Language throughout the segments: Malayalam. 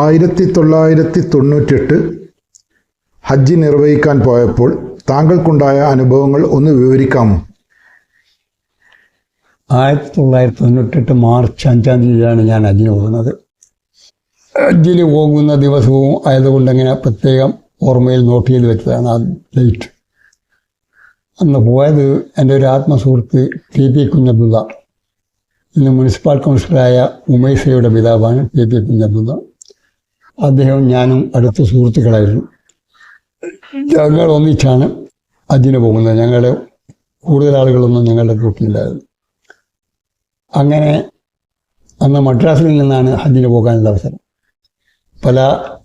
ആയിരത്തി തൊള്ളായിരത്തി തൊണ്ണൂറ്റെട്ട് ഹജ്ജ് നിർവഹിക്കാൻ പോയപ്പോൾ താങ്കൾക്കുണ്ടായ അനുഭവങ്ങൾ ഒന്ന് വിവരിക്കാമോ? ആയിരത്തി തൊള്ളായിരത്തി തൊണ്ണൂറ്റെട്ട് മാർച്ച് അഞ്ചാം തീയതിയാണ് ഞാൻ ഹജ്ജിന് പോകുന്നത്. ഹജ്ജിന് പോകുന്ന ദിവസവും ആയതുകൊണ്ട് അങ്ങനെ പ്രത്യേകം ഓർമ്മയിൽ നോട്ട് ചെയ്ത് വെച്ചതാണ് ആ ഡേറ്റ് അന്ന് പോയത് എന്റെ ഒരു ആത്മസുഹൃത്ത് ടി പി കുഞ്ഞബ്ദുള്ള ഇന്ന് മുനിസിപ്പൽ കൗൺസിലറായ ഉമേഷയുടെ പിതാവാണ് ടി പി കുഞ്ഞബ്ദുള്ള. അദ്ദേഹവും ഞാനും അടുത്ത സുഹൃത്തുക്കളായിരുന്നു. ഞങ്ങൾ ഒന്നിച്ചാണ് അതിന് പോകുന്നത്. ഞങ്ങളുടെ കൂടുതൽ ആളുകളൊന്നും ഞങ്ങളുടെ ഗ്രൂപ്പിലില്ലായിരുന്നു അങ്ങനെ അന്ന് മദ്രാസിൽ നിന്നാണ് ഹജ്ജിന് പോകാനുള്ള അവസരം. പല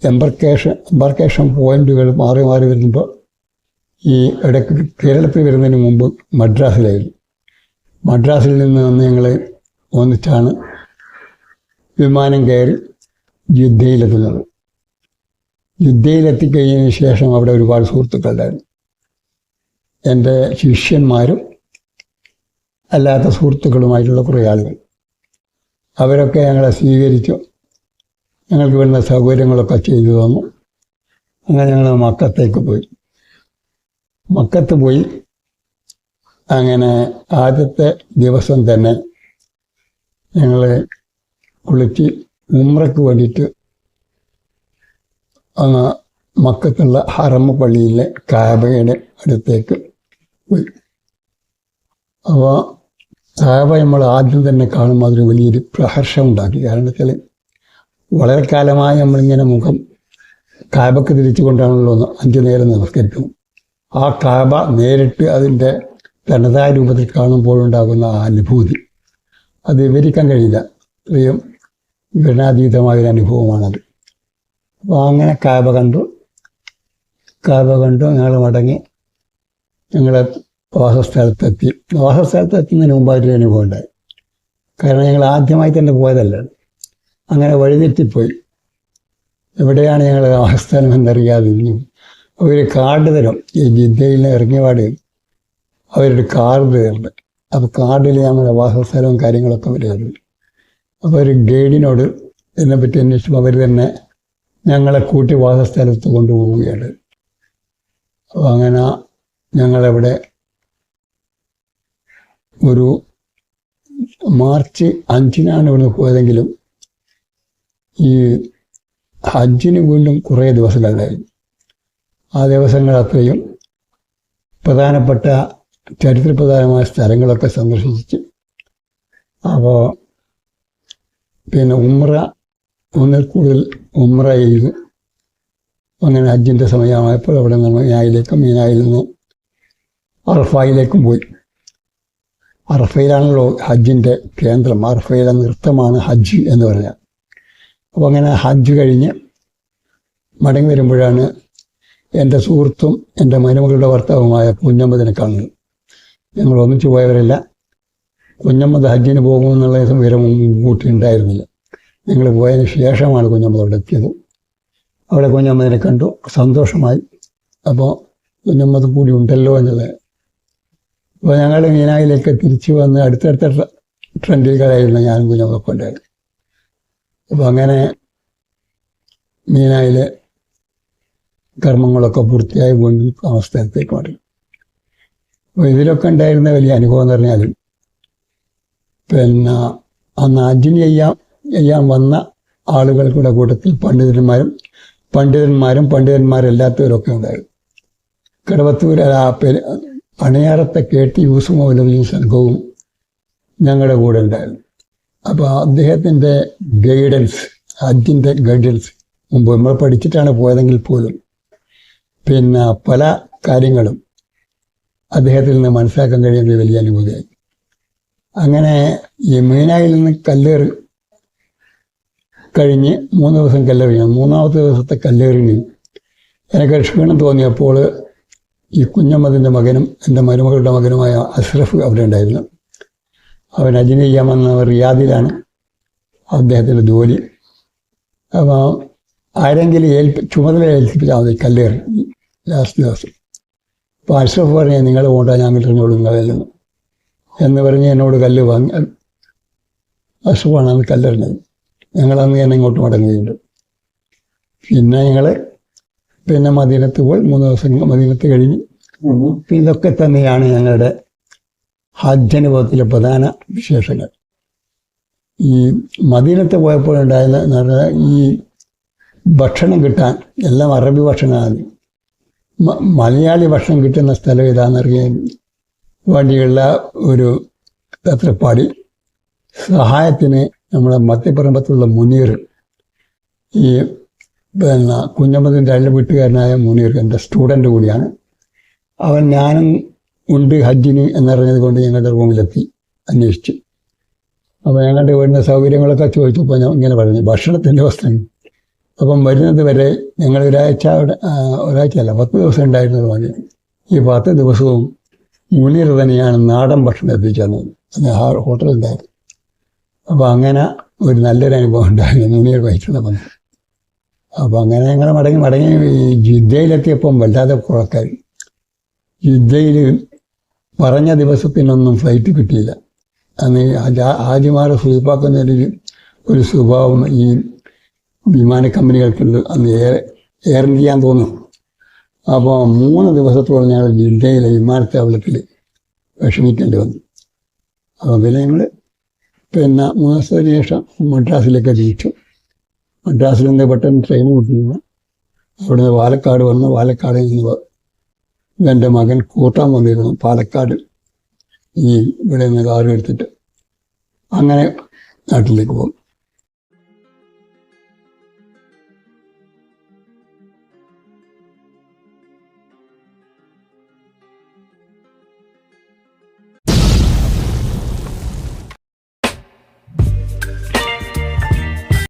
എംബർക്കേഷൻ എംബർക്കേഷൻ പോയിന്റുകൾ മാറി മാറി വരുമ്പോൾ ഈ ഇടയ്ക്ക് കേരളത്തിൽ വരുന്നതിന് മുമ്പ് മദ്രാസിലായിരുന്നു. മദ്രാസിൽ നിന്ന് അന്ന് ഞങ്ങൾ ഒന്നിച്ചാണ് വിമാനം കയറി യുദ്ധയിലെത്തുന്നത്. യുദ്ധയിലെത്തിക്കഴിഞ്ഞതിന് ശേഷം അവിടെ ഒരുപാട് സുഹൃത്തുക്കളുണ്ടായിരുന്നു. എന്റെ ശിഷ്യന്മാരും അല്ലാത്ത സുഹൃത്തുക്കളുമായിട്ടുള്ള കുറേ ആളുകൾ. അവരൊക്കെ ഞങ്ങളെ സ്വീകരിച്ചു. ഞങ്ങൾക്ക് വേണ്ട സൗകര്യങ്ങളൊക്കെ ചെയ്തു തന്നു. അങ്ങനെ ഞങ്ങൾ മക്കത്തേക്ക് പോയി. മക്കത്ത് പോയി. അങ്ങനെ ആദ്യത്തെ ദിവസം തന്നെ ഞങ്ങൾ കുളിച്ച് ഉമ്രക്ക് വേണ്ടിയിട്ട് മക്കത്തുള്ള ഹറമ പള്ളിയിലെ കാബയുടെ അടുത്തേക്ക് പോയി. അപ്പോൾ കാബ നമ്മൾ ആദ്യം തന്നെ കാണുമ്പോൾ അതൊരു വലിയൊരു പ്രഹർഷം ഉണ്ടാക്കി. കാരണം വെച്ചാൽ വളരെ കാലമായി നമ്മളിങ്ങനെ മുഖം കാബക്ക് തിരിച്ചുകൊണ്ടാണല്ലോ അഞ്ചു നേരം നമസ്കരിച്ചു ആ കാബ നേരിട്ട് അതിന്റെ തനതായ രൂപത്തിൽ കാണുമ്പോഴുണ്ടാകുന്ന ആ അനുഭൂതി. അത് വിവരിക്കാൻ കഴിയില്ല. അത്രയും വിവരണാതീതമായൊരു അനുഭവമാണത്. അപ്പോൾ അങ്ങനെ കാബ കണ്ടു. കാബ കണ്ടു. ഞങ്ങൾ മടങ്ങി ഞങ്ങളെ വാസസ്ഥലത്തെത്തി. വാസസ്ഥലത്ത് എത്തുന്നതിന് മുമ്പായിട്ടൊരു അനുഭവം ഉണ്ടായി. കാരണം ഞങ്ങൾ ആദ്യമായി തന്നെ പോയതല്ല? അങ്ങനെ വഴിതെറ്റിപ്പോയി. എവിടെയാണ് ഞങ്ങളുടെ വാസസ്ഥലം എന്നറിയാതെ ഇനി അവർ കാർഡ് തരും. ഈ ജിദ്ദയിൽ ഇറങ്ങിയപാട് അവരൊരു കാർഡ് തരുന്നുണ്ട്. അപ്പോൾ കാർഡിൽ ഞങ്ങളുടെ വാസസ്ഥലവും കാര്യങ്ങളൊക്കെ വരുന്നുണ്ട് അപ്പോൾ ഒരു ഗൈഡിനോട് ഇതിനെപ്പറ്റി അന്വേഷിച്ചപ്പോൾ അവർ തന്നെ ഞങ്ങളെ കൂട്ടി വാസസ്ഥലത്ത് കൊണ്ടുപോവുകയാണ്. അപ്പോൾ അങ്ങനെ ഞങ്ങളവിടെ ഒരു മാർച്ച് അഞ്ചിനാണ് ഇവിടുന്ന് പോയതെങ്കിലും ഈ ഹജ്ജിന് വീണ്ടും കുറേ ദിവസങ്ങളുണ്ടായിരുന്നു ആ ദിവസങ്ങൾ അത്രയും പ്രധാനപ്പെട്ട ചരിത്രപ്രധാനമായ സ്ഥലങ്ങളൊക്കെ സന്ദർശിച്ച്. അപ്പോൾ പിന്നെ ഉമ്ര ഒന്നിൽ കൂടുതൽ ഉമ്ര ചെയ്ത് അങ്ങനെ ഹജ്ജിന്റെ സമയമായപ്പോൾ അവിടെ നിന്ന് മീനായിലേക്കും മീനായിൽ നിന്ന് അറഫായിലേക്കും പോയി. അറഫയിലാണല്ലോ ഹജ്ജിന്റെ കേന്ദ്രം. അറഫയിലെ നൃത്തമാണ് ഹജ്ജ് എന്ന് പറഞ്ഞാൽ. അപ്പോൾ അങ്ങനെ ഹജ്ജ് കഴിഞ്ഞ് മടങ്ങി വരുമ്പോഴാണ് എന്റെ സുഹൃത്തും എന്റെ മരുമകളുടെ ഭർത്താവുമായ പൂഞ്ഞമ്പതിനെ കാണുന്നത്. ഞങ്ങൾ ഒന്നിച്ചു പോയവരല്ല. കുഞ്ഞമ്മദ് ഹജ്ജിന് പോകുമെന്നുള്ള വിവരം കൂട്ടി ഉണ്ടായിരുന്നില്ല ഞങ്ങൾ പോയതിന് ശേഷമാണ് കുഞ്ഞമ്മ അവിടെ എത്തിയത്. അവിടെ കുഞ്ഞമ്മദിനെ കണ്ടു. സന്തോഷമായി. അപ്പോൾ കുഞ്ഞമ്മദ് കൂടി ഉണ്ടല്ലോ എന്നുള്ളത് അപ്പോൾ ഞങ്ങൾ മീനായിലേക്ക് തിരിച്ചു വന്ന് അടുത്തടുത്ത ട്രെൻഡുകളായിരുന്നു ഞാനും കുഞ്ഞമ്മൊക്കെ ഉണ്ടായിരുന്നു അപ്പോൾ അങ്ങനെ മീനായിലെ കർമ്മങ്ങളൊക്കെ പൂർത്തിയായി വീണ്ടും സ്ഥലത്തേക്ക് മാറി. അപ്പോൾ ഇതിലൊക്കെ ഉണ്ടായിരുന്ന വലിയ അനുഭവം എന്ന് പറഞ്ഞാൽ പിന്നെ അന്ന് അജിന് ചെയ്യാൻ ചെയ്യാൻ വന്ന ആളുകൾക്കുടെ കൂട്ടത്തിൽ പണ്ഡിതന്മാരും പണ്ഡിതന്മാരും പണ്ഡിതന്മാരല്ലാത്തവരൊക്കെ ഉണ്ടായിരുന്നു. കിടവത്തൂർ ആ പേര് അണയാറത്തെ കേട്ടി ടി മൗലവിയും സംഘവും ഞങ്ങളുടെ കൂടെ ഉണ്ടായിരുന്നു. അപ്പോൾ അദ്ദേഹത്തിന്റെ ഗൈഡൻസ് ഹജ്ജിന്റെ ഗൈഡൻസ് മുമ്പ് നമ്മൾ പഠിച്ചിട്ടാണ് പോയതെങ്കിൽ പോലും പിന്നെ പല കാര്യങ്ങളും അദ്ദേഹത്തിൽ നിന്ന് മനസ്സിലാക്കാൻ കഴിയുന്ന വലിയ അനുഭൂതിയായി അങ്ങനെ ഈ മീനായിൽ നിന്ന് കല്ലേറ് കഴിഞ്ഞ് മൂന്ന് ദിവസം കല്ലേറിയ മൂന്നാമത്തെ ദിവസത്തെ കല്ലേറിന് എനിക്ക് ക്ഷീണം തോന്നിയപ്പോൾ ഈ കുഞ്ഞമ്മതിന്റെ മകനും എന്റെ മരുമകളുടെ മകനുമായ അഷ്റഫ് അവിടെ ഉണ്ടായിരുന്നു. അവൻ അജിന് ചെയ്യാമെന്ന റിയാദിലാണ് അദ്ദേഹത്തിന്റെ ജോലി. അപ്പോൾ ആരെങ്കിലും ഏൽപ്പി ചുമതല ഏൽപ്പിച്ചാൽ മതി കല്ലേറി ലാസ്റ്റ് ദിവസം. അപ്പോൾ അഷ്റഫ് പറഞ്ഞാൽ നിങ്ങളെ പോകണ്ട ഞാൻ കിട്ടുന്നോളൂ നിങ്ങളെല്ലാം എന്ന് പറഞ്ഞ് എന്നോട് കല്ല് വാങ്ങി. അസുഖമാണ് അന്ന് കല്ലെറിഞ്ഞത് ഞങ്ങളന്ന് തന്നെ ഇങ്ങോട്ട് മടങ്ങിയിട്ടുണ്ട് പിന്നെ ഞങ്ങൾ പിന്നെ മദീനത്ത് പോയി. മൂന്ന് ദിവസം മദീനത്ത് കഴിഞ്ഞ്. ഇതൊക്കെ തന്നെയാണ് ഞങ്ങളുടെ ഹജ്ജ് അനുഭവത്തിലെ പ്രധാന വിശേഷങ്ങൾ. ഈ മദീനത്ത് പോയപ്പോഴുണ്ടായത് ഈ ഭക്ഷണം കിട്ടാൻ എല്ലാം അറബി ഭക്ഷണമാണ്. മലയാളി ഭക്ഷണം കിട്ടുന്ന സ്ഥലം ഏതാണെന്നറിയാൻ വേണ്ടിയുള്ള ഒരു തത്രപ്പാടി. സഹായത്തിന് നമ്മുടെ മധ്യപറമ്പത്തുള്ള മുനീർ ഈ പിന്നെ കുഞ്ഞമ്മതിന്റെ അല്ല വീട്ടുകാരനായ മുനീർ എന്റെ സ്റ്റുഡന്റ് കൂടിയാണ്. അവൻ ഞാനും ഉണ്ട് ഹജ്ജിന് എന്നറിഞ്ഞത് കൊണ്ട് ഞങ്ങളുടെ റൂമിലെത്തി അന്വേഷിച്ചു. അപ്പോൾ ഞങ്ങളുടെ വീടിന്റെ സൗകര്യങ്ങളൊക്കെ ചോദിച്ചപ്പോൾ ഞാൻ ഇങ്ങനെ പറഞ്ഞു ഭക്ഷണത്തിന്റെ വസ്ത്രം അപ്പം വരുന്നത് വരെ ഞങ്ങൾ ഒരാഴ്ച ഒരാഴ്ചയല്ല പത്ത് ദിവസം ഉണ്ടായിരുന്നത് പറഞ്ഞു. ഈ പത്ത് ദിവസവും മുനീർ തന്നെയാണ് നാടൻ ഭക്ഷണം എത്തിച്ചത് അത് ആ ഹോട്ടലുണ്ടായിരുന്നു അപ്പോൾ അങ്ങനെ ഒരു നല്ലൊരു അനുഭവം ഉണ്ടായിരുന്നു മുനീർ വഹിച്ചുള്ള വന്നു. അപ്പോൾ അങ്ങനെ ഞങ്ങൾ മടങ്ങി മടങ്ങി ജിദ്ദയിലെത്തിയപ്പം വല്ലാതെ കുറക്കായി ജിദ്ദയിൽ പറഞ്ഞ ദിവസത്തിനൊന്നും ഫ്ലൈറ്റ് കിട്ടിയില്ല. അന്ന് ആദ്യമാരെ സൂചിപ്പാക്കുന്ന ഒരു ഒരു സ്വഭാവം ഈ വിമാന കമ്പനികൾക്കുണ്ട് അന്ന് എയർ എയർ ഇന്ത്യ തോന്നുന്നു. അപ്പോൾ മൂന്ന് ദിവസത്തോളം ഞങ്ങൾ ജിദ്ദയിലെ വിമാനത്താവളത്തിൽ വിഷമിക്കേണ്ടി വന്നു. അപ്പോൾ പിന്നെ ഞങ്ങൾ പിന്നെ മൂന്ന് ദിവസത്തിന് ശേഷം മദ്രാസിലേക്ക് തിരിച്ചു. മദ്രാസിൽ നിന്ന് പെട്ടെന്ന് ട്രെയിൻ കിട്ടുന്നു അവിടുന്ന് പാലക്കാട് വന്നു. പാലക്കാട് നിന്ന് എന്റെ മകൻ കൂട്ടാൻ വന്നിരുന്നു പാലക്കാട്. ഈ ഇവിടെ നിന്ന് കാറ് എടുത്തിട്ട്. അങ്ങനെ നാട്ടിലേക്ക് പോകും